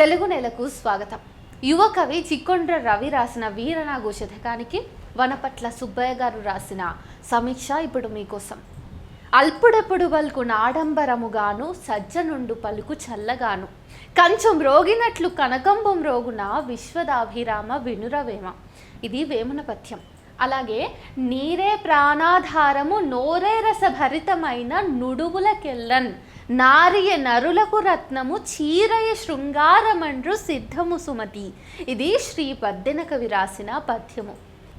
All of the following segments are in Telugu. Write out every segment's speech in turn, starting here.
తెలుగు నెలకు స్వాగతం. యువ కవి చిక్కొండ్ర రవి రాసిన వీరనాగు శతకానికి వనపట్ల సుబ్బయ్య గారు రాసిన సమీక్ష ఇప్పుడు మీకోసం. అల్పుడెప్పుడు పలుకు నాడంబరముగాను సజ్జనుండు పలుకు చల్లగాను. కంచం రోగినట్లు కనకంబం రోగున విశ్వదాభిరామ వినురవేమ. ఇది వేమన పథ్యం అలాగే నీరే ప్రాణాధారము నోరే రసభరితమైన నుడువులకెల్లన్. నారియ నరులకు రత్నము చీరయ శృంగారమండ్రు సిద్ధము సుమతి. ఇది శ్రీ పద్దెన కవి రాసిన పద్యము.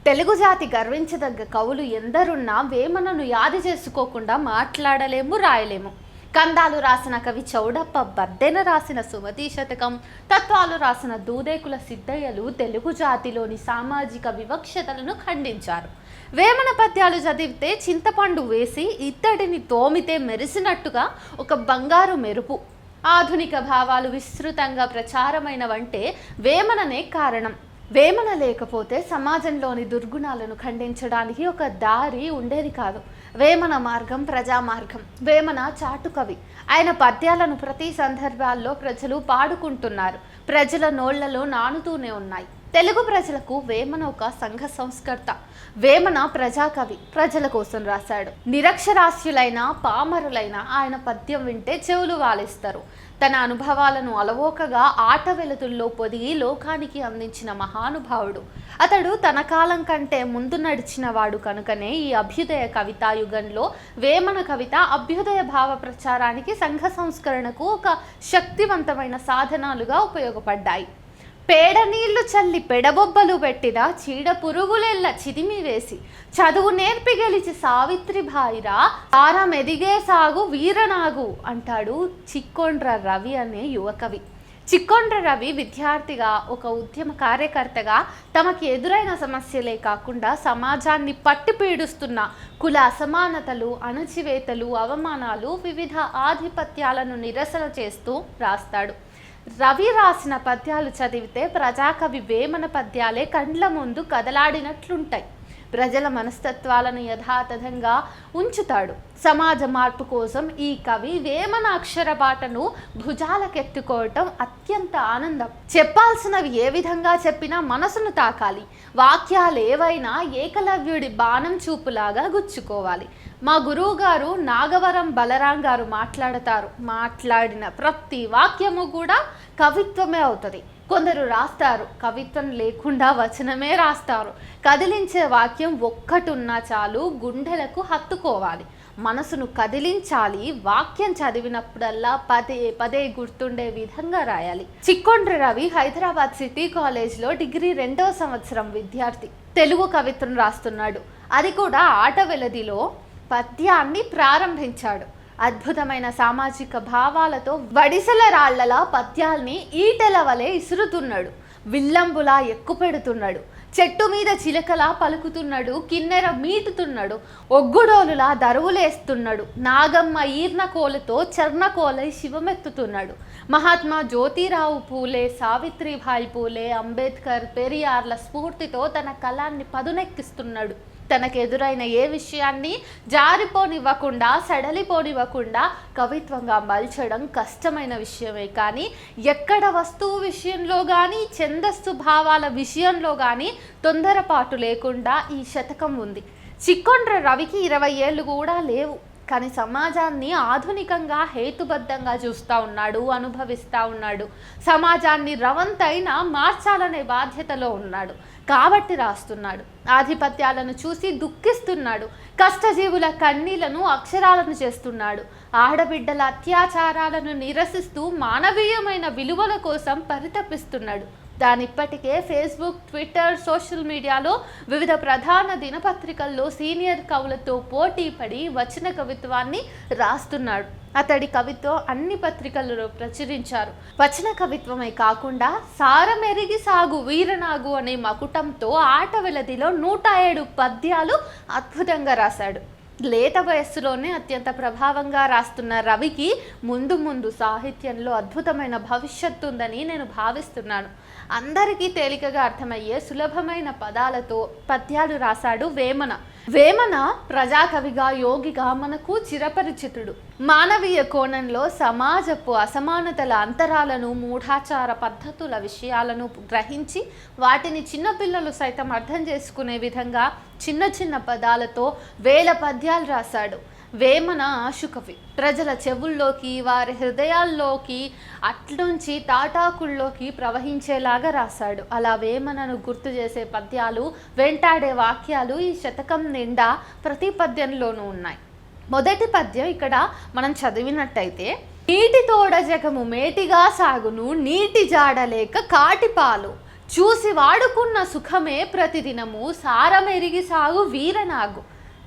తెలుగు జాతి గర్వించదగ్గ కవులు ఎందరున్నా వేమనను యాది చేసుకోకుండా మాట్లాడలేము రాయలేము. కందాలు రాసిన కవి చౌడప్ప బద్దెన రాసిన సుమతి శతకం తత్వాలు రాసిన దూదేకుల సిద్ధయ్యలు తెలుగు జాతిలోని సామాజిక వివక్షతలను ఖండించారు. వేమన పద్యాలు చదివితే చింతపండు వేసి ఇత్తడిని తోమితే మెరిసినట్టుగా ఒక బంగారు మెరుపు. ఆధునిక భావాలు విస్తృతంగా ప్రచారమైనవంటే వేమననే కారణం. వేమన లేకపోతే సమాజంలోని దుర్గుణాలను ఖండించడానికి ఒక దారి ఉండేది కాదు. వేమన మార్గం ప్రజా మార్గం వేమన చాటు కవి. ఆయన పద్యాలను ప్రతి సందర్భాల్లో ప్రజలు పాడుకుంటున్నారు. ప్రజల నోళ్ళలో నానుతూనే ఉన్నాయి. తెలుగు ప్రజలకు వేమన ఒక సంఘ సంస్కర్త. వేమన ప్రజాకవి ప్రజల కోసం రాశాడు. నిరక్షరాస్యులైన పామరులైన ఆయన పద్యం వింటే చెవులు వాలిస్తారు. తన అనుభవాలను అలవోకగా ఆట వెలుతుల్లో పొదిగి లోకానికి అందించిన మహానుభావుడు. అతడు తన కాలం కంటే ముందు నడిచిన వాడు కనుకనే ఈ అభ్యుదయ కవితాయుగంలో వేమన కవిత అభ్యుదయ భావ ప్రచారానికి సంఘ సంస్కరణకు ఒక శక్తివంతమైన సాధనాలుగా ఉపయోగపడ్డాయి. పేడ నీళ్ళు చల్లి పెడబొబ్బలు పెట్టిన చీడ పురుగులెల్ల చిదిమి వేసి చదువు నేర్పి గెలిచి సావిత్రి భాయిరా తారం మెదిగే సాగు వీరనాగు అంటాడు చిక్కొండ్ర రవి అనే యువకవి. చిక్కొండ్ర రవి విద్యార్థిగా ఒక ఉద్యమ కార్యకర్తగా తమకి ఎదురైన సమస్యలే కాకుండా సమాజాన్ని పట్టి పీడుస్తున్న కుల అసమానతలు అణచివేతలు అవమానాలు వివిధ ఆధిపత్యాలను నిరసన చేస్తూ రాస్తాడు. రవి రాసిన పద్యాలు చదివితే ప్రజాకవి వేమన పద్యాలే కండ్ల ముందు కదలాడినట్లుంటాయి. ప్రజల మనస్తత్వాలను యథాతథంగా ఉంచుతాడు. సమాజ మార్పు కోసం ఈ కవి వేమన అక్షర బాటను భుజాలకెత్తుకోవటం అత్యంత ఆనందం. చెప్పాల్సినవి ఏ విధంగా చెప్పినా మనసును తాకాలి. వాక్యాలు ఏవైనా ఏకలవ్యుడి బాణం చూపులాగా గుచ్చుకోవాలి. మా గురువు గారు నాగవరం బలరాం గారు మాట్లాడతారు. మాట్లాడిన ప్రతి వాక్యము కూడా కవిత్వమే అవుతుంది. కొందరు రాస్తారు. కవిత్వం లేకుండా వచనమే రాస్తారు. కదిలించే వాక్యం ఒక్కటున్నా చాలు గుండెలకు హత్తుకోవాలి. మనసును కదిలించాలి. వాక్యం చదివినప్పుడల్లా పదే పదే గుర్తుండే విధంగా రాయాలి. చిక్కొండ్రి రవి హైదరాబాద్ సిటీ కాలేజ్లో డిగ్రీ రెండో సంవత్సరం విద్యార్థి. తెలుగు కవిత్వం రాస్తున్నాడు. అది కూడా ఆట వెలదిలో పద్యాన్ని ప్రారంభించాడు. అద్భుతమైన సామాజిక భావాలతో వడిసెల రాళ్ళలా పద్యాల్ని ఈటెల వలె ఇసురుతున్నాడు. విల్లంబులా ఎక్కుపెడుతున్నాడు. చెట్టు మీద చిలకలా పలుకుతున్నాడు. కిన్నెర మీటుతున్నాడు. ఒగ్గుడోలులా దరువులేస్తున్నాడు. నాగమ్మ ఈర్నకోలతో చర్ణకోలై శివమెత్తుతున్నాడు. మహాత్మా జ్యోతిరావు పూలే సావిత్రిబాయి పూలే అంబేద్కర్ పెరియార్ల స్ఫూర్తితో తన కళాన్ని పదునెక్కిస్తున్నాడు. తనకు ఎదురైన ఏ విషయాన్ని జారిపోనివ్వకుండా సడలిపోనివ్వకుండా కవిత్వంగా మలచడం కష్టమైన విషయమే. కానీ ఎక్కడ వస్తువు విషయంలో కానీ ఛందస్సు భావాల విషయంలో కానీ తొందరపాటు లేకుండా ఈ శతకం ఉంది. చిక్కొండ్ర రవికి ఇరవై ఏళ్ళు కూడా లేవు. కానీ సమాజాన్ని ఆధునికంగా హేతుబద్ధంగా చూస్తూ ఉన్నాడు అనుభవిస్తూ ఉన్నాడు. సమాజాన్ని రవంతైనా మార్చాలనే బాధ్యతలో ఉన్నాడు. కాబట్టి రాస్తున్నాడు. ఆధిపత్యాలను చూసి దుఃఖిస్తున్నాడు. కష్టజీవుల కన్నీలను అక్షరాలను చేస్తున్నాడు. ఆడబిడ్డల అత్యాచారాలను నిరసిస్తూ మానవీయమైన విలువల కోసం పరితపిస్తున్నాడు. దానిప్పటికే ఫేస్బుక్ ట్విట్టర్ సోషల్ మీడియాలో వివిధ ప్రధాన దినపత్రికల్లో సీనియర్ కవులతో పోటీ పడి వచన కవిత్వాన్ని రాస్తున్నాడు. అతడి కవిత్వం అన్ని పత్రికలలో ప్రచురించారు. వచన కవిత్వమే కాకుండా సారమెరిగి సాగు వీరనాగు అనే మకుటంతో ఆట వెలదిలో నూట ఏడు పద్యాలు అద్భుతంగా రాశాడు. లేత వయస్సులోనే అత్యంత ప్రభావంగా రాస్తున్న రవికి ముందు ముందు సాహిత్యంలో అద్భుతమైన భవిష్యత్తు ఉందని నేను భావిస్తున్నాను. అందరికీ తేలికగా అర్థమయ్యే సులభమైన పదాలతో పద్యాలు రాశాడు వేమన. వేమన ప్రజాకవిగా యోగిగా మనకు చిరపరిచితుడు. మానవీయ కోణంలో సమాజపు అసమానతల అంతరాలను మూఢాచార పద్ధతుల విషయాలను గ్రహించి వాటిని చిన్నపిల్లలు సైతం అర్థం చేసుకునే విధంగా చిన్న చిన్న పదాలతో వేల పద్యాలు రాశాడు. వేమన ఆశుకవి ప్రజల చెవుల్లోకి వారి హృదయాల్లోకి అట్లుంచి తాటాకుల్లోకి ప్రవహించేలాగా రాశాడు. అలా వేమనను గుర్తు చేసే పద్యాలు వెంటాడే వాక్యాలు ఈ శతకం నిండా ప్రతి పద్యంలోనూ ఉన్నాయి. మొదటి పద్యం ఇక్కడ మనం చదివినట్టయితే నీటి తోడ జగము మేటిగా సాగును నీటి జాడలేక కాటిపాలు చూసి వాడుకున్న సుఖమే ప్రతిదినము సారమెరిగి సాగు వీరనాగు.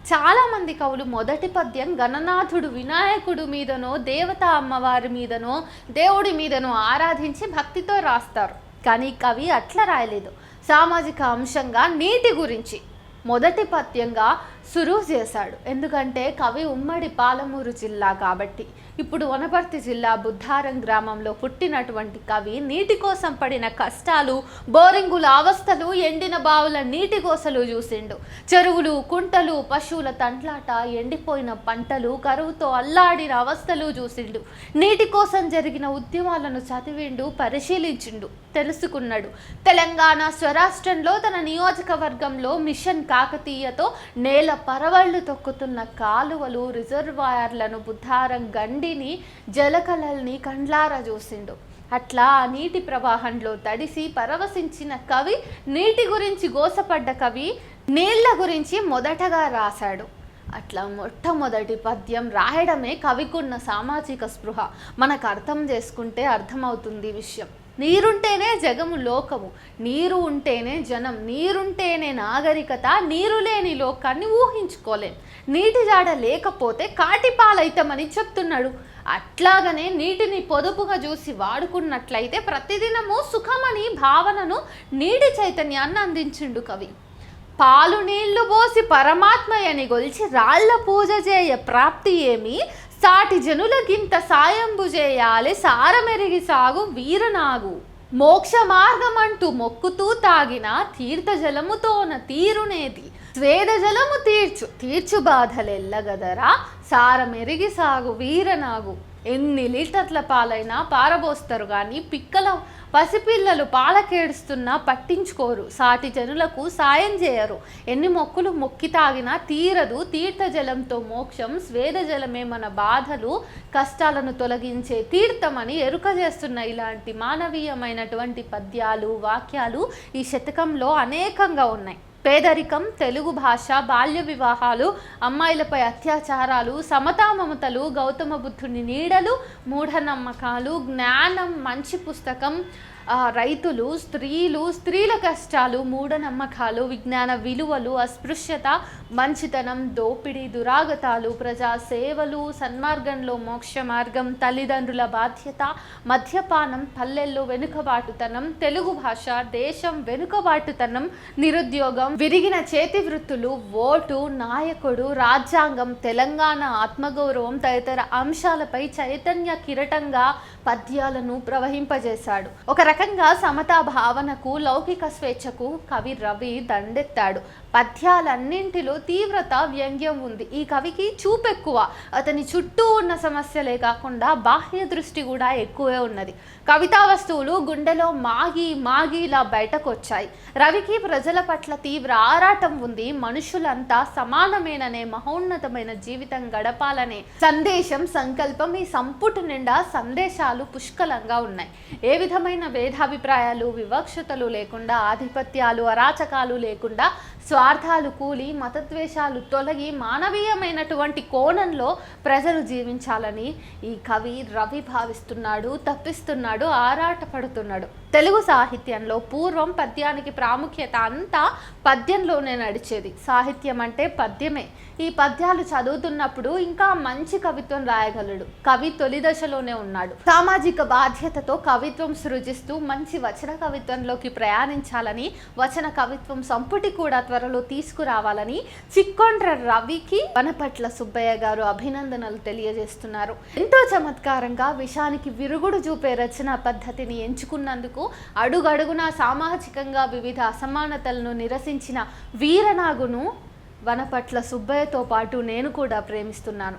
చాలామంది కవులు మొదటి పద్యం గణనాథుడు వినాయకుడు మీదనో దేవత అమ్మవారి మీదనో దేవుడి మీదనో ఆరాధించి భక్తితో రాస్తారు. కానీ కవి అట్లా రాయలేదు. సామాజిక అంశంగా నీటి గురించి. మొదటి పద్యంగా సురువు చేశాడు. ఎందుకంటే కవి ఉమ్మడి పాలమూరు జిల్లా కాబట్టి. ఇప్పుడు వనపర్తి జిల్లా బుద్ధారం గ్రామంలో పుట్టినటువంటి కవి నీటి కోసం పడిన కష్టాలు బోరింగుల అవస్థలు ఎండిన బావుల నీటి కోసలు చూసిండు. చెరువులు కుంటలు పశువుల తంట్లాట ఎండిపోయిన పంటలు కరువుతో అల్లాడిన అవస్థలు చూసిండు. నీటి కోసం జరిగిన ఉద్యమాలను చదివిండు పరిశీలించిండు తెలుసుకున్నాడు. తెలంగాణ స్వరాష్ట్రంలో తన నియోజకవర్గంలో మిషన్ కాకతీయతో నేల పరవళ్ళు తొక్కుతున్న కాలువలు రిజర్వాయర్లను బుద్ధారం గండిని జలకళల్ని కండ్లారా చూసిండు అట్లా ఆ నీటి ప్రవాహంలో తడిసి పరవశించిన కవి నీటి గురించి గోసపడ్డ కవి నీళ్ళ గురించి మొదటగా రాశాడు. అట్లా మొట్టమొదటి పద్యం రాయడమే కవికున్న సామాజిక స్పృహ. మనకు అర్థం చేసుకుంటే అర్థమవుతుంది ఈ విషయం. నీరుంటేనే జగము లోకము నీరు ఉంటేనే జనం నీరుంటేనే నాగరికత నీరు లేని లోకాన్ని ఊహించుకోలేం. నీటి జాడ లేకపోతే కాటిపాలైతామని చెప్తున్నాడు. అట్లాగనే నీటిని పొదుపుగా చూసి వాడుకున్నట్లయితే ప్రతిదినము సుఖమని భావనను నీటి చైతన్యాన్ని అందించిండు కవి. పాలు నీళ్ళు పోసి పరమాత్మయని గొలిచి రాళ్ళ పూజ చేయ ప్రాప్తి ఏమి సాటి జనులకింత సాయంబు చేయాలి సారమెరిగి సాగు వీరనాగు. మోక్ష మార్గమంటూ మొక్కుతూ తాగిన తీర్థజలముతోన తీరునేది. స్వేద జలము తీర్చు తీర్చు బాధలెల్లగదరా. సారమెరిగి సాగు వీరనాగు. ఎన్ని లీటర్ల పాలైనా పారబోస్తారు కానీ పిక్కల పసిపిల్లలు పాలకేడుస్తున్నా పట్టించుకోరు. సాటి జనులకు సాయం చేయరు. ఎన్ని మొక్కులు మొక్కి తాగినా తీరదు. తీర్థజలంతో మోక్షం స్వేద జలమే మన బాధలు. కష్టాలను తొలగించే తీర్థమని ఎరుక చేస్తున్న ఇలాంటి మానవీయమైనటువంటి పద్యాలు వాక్యాలు ఈ శతకంలో అనేకంగా ఉన్నాయి. పేదరికం తెలుగు భాష బాల్య వివాహాలు అమ్మాయిలపై అత్యాచారాలు సమతామమతలు గౌతమ బుద్ధుని నీడలు మూఢనమ్మకాలు జ్ఞానం మంచి పుస్తకం రైతులు స్త్రీలు స్త్రీల కష్టాలు మూఢనమ్మకాలు విజ్ఞాన విలువలు అస్పృశ్యత మంచితనం దోపిడీ దురాగతాలు ప్రజా సేవలు సన్మార్గంలో మోక్ష మార్గం తల్లిదండ్రుల బాధ్యత మద్యపానం పల్లెల్లో వెనుకబాటుతనం తెలుగు భాష దేశం వెనుకబాటుతనం నిరుద్యోగం విరిగిన చేతి వృత్తులు ఓటు నాయకుడు రాజ్యాంగం తెలంగాణ ఆత్మగౌరవం తదితర అంశాలపై చైతన్య కిరటంగా పద్యాలను ప్రవహింపజేశాడు. ఒక రకంగా సమతా భావనకు లౌకిక స్వేచ్ఛకు కవి రవి దండెత్తాడు. పద్యాలన్నింటిలో తీవ్రత వ్యంగ్యం ఉంది. ఈ కవికి చూపెక్కువ అతని చుట్టూ ఉన్న సమస్యలే కాకుండా బాహ్య దృష్టి కూడా ఎక్కువే ఉన్నది. కవితా వస్తువులు గుండెలో మాగి మాగి ఇలా బయటకు వచ్చాయి రవికి ప్రజల పట్ల తీవ్ర ఆరాటం ఉంది. మనుషులంతా సమానమేననే మహోన్నతమైన జీవితం గడపాలనే సందేశం సంకల్పం ఈ సంపుటి నిండా సందేశాలు పుష్కలంగా ఉన్నాయి. ఏ విధమైన భేదాభిప్రాయాలు వివక్షతలు లేకుండా ఆధిపత్యాలు అరాచకాలు లేకుండా స్వార్థాలు కూలి మతద్వేషాలు తొలగి మానవీయమైనటువంటి కోణంలో ప్రజలు జీవించాలని ఈ కవి రవి భావిస్తున్నాడు తప్పిస్తున్నాడు ఆరాటపడుతున్నాడు. తెలుగు సాహిత్యంలో పూర్వం పద్యానికి ప్రాముఖ్యత అంతా పద్యంలోనే నడిచేది. సాహిత్యం అంటే పద్యమే. ఈ పద్యాలు చదువుతున్నప్పుడు ఇంకా మంచి కవిత్వం రాయగలడు. కవి తొలి దశలోనే ఉన్నాడు. సామాజిక బాధ్యతతో కవిత్వం సృజిస్తూ మంచి వచన కవిత్వంలోకి ప్రయాణించాలని వచన కవిత్వం సంపుటి కూడా త్వరలో తీసుకురావాలని చిక్కొండ్ర రవికి వనపట్ల సుబ్బయ్య గారు అభినందనలు తెలియజేస్తున్నారు. ఎంతో చమత్కారంగా విషానికి విరుగుడు చూపే రచన పద్ధతిని ఎంచుకున్నందుకు అడుగడుగునా సామాజికంగా వివిధ అసమానతలను నిరసించిన వీరనాగును వనపట్ల సుబ్బయ్యతో పాటు నేను కూడా ప్రేమిస్తున్నాను.